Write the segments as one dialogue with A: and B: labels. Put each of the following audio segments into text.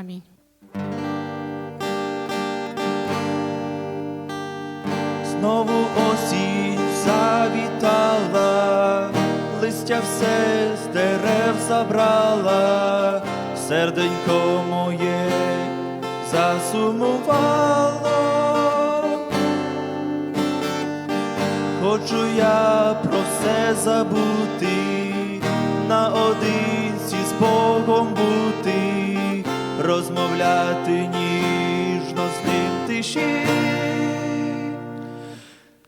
A: Амінь.
B: Знову осінь завітала, листя все з дерев забрала, серденько моє засумувало. Хочу я про все забути, наодинці з Богом бути, розмовляти ніжно з ним тиші.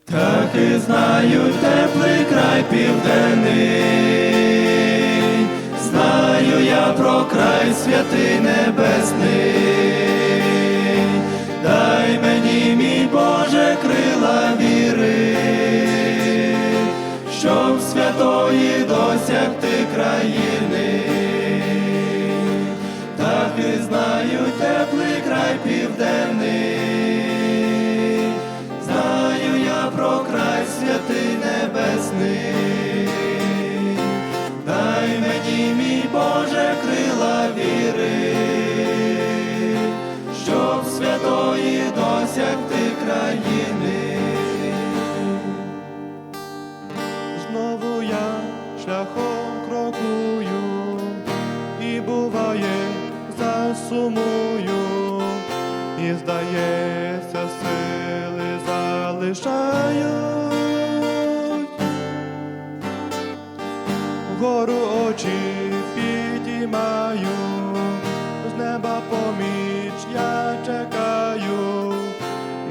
B: Так і знаю теплий край південний, знаю я про край святий небесний, дай мені, мій Боже, крила віри, щоб святої досягти країни. Знаю теплий край південний, знаю я про край святий небесний, дай мені, мій Боже, крила віри, щоб святої досягти країни. Знову я шляхом засумую, і здається, сили залишають. Вгору очі підіймаю, з неба поміч я чекаю,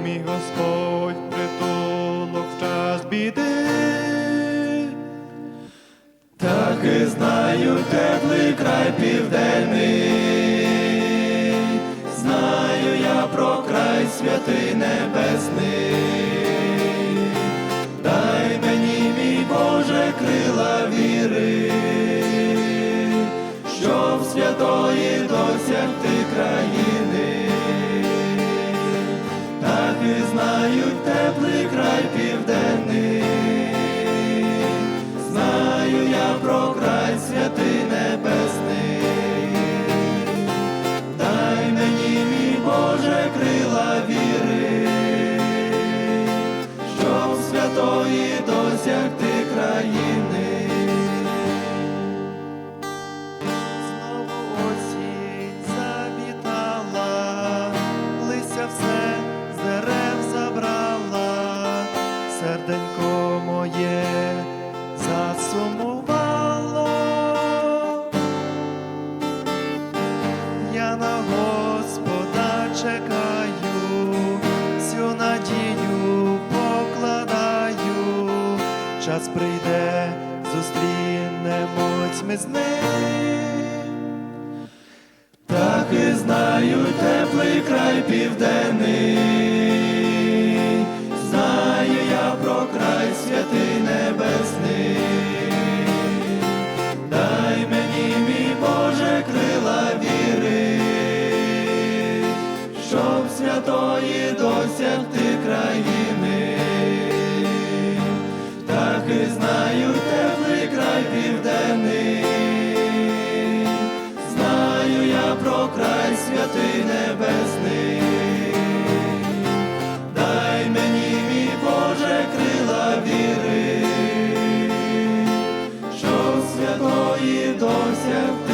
B: мій Господь притулок в час біди. Так і знаю теплий про край святий небесний, дай мені, мій Боже, крила віри, щоб святої досягти країни. Так і знаю теплий край південний. Знаю я про край серденько моє засумувало. Я на Господа чекаю, всю надію покладаю, час прийде, зустрінемось ми з ним. Так і знаю теплий край південний, досягти країни, так і знаю теплий край південний, знаю я про край святий небесний, дай мені, мій Боже, крила віри, що святої досягти.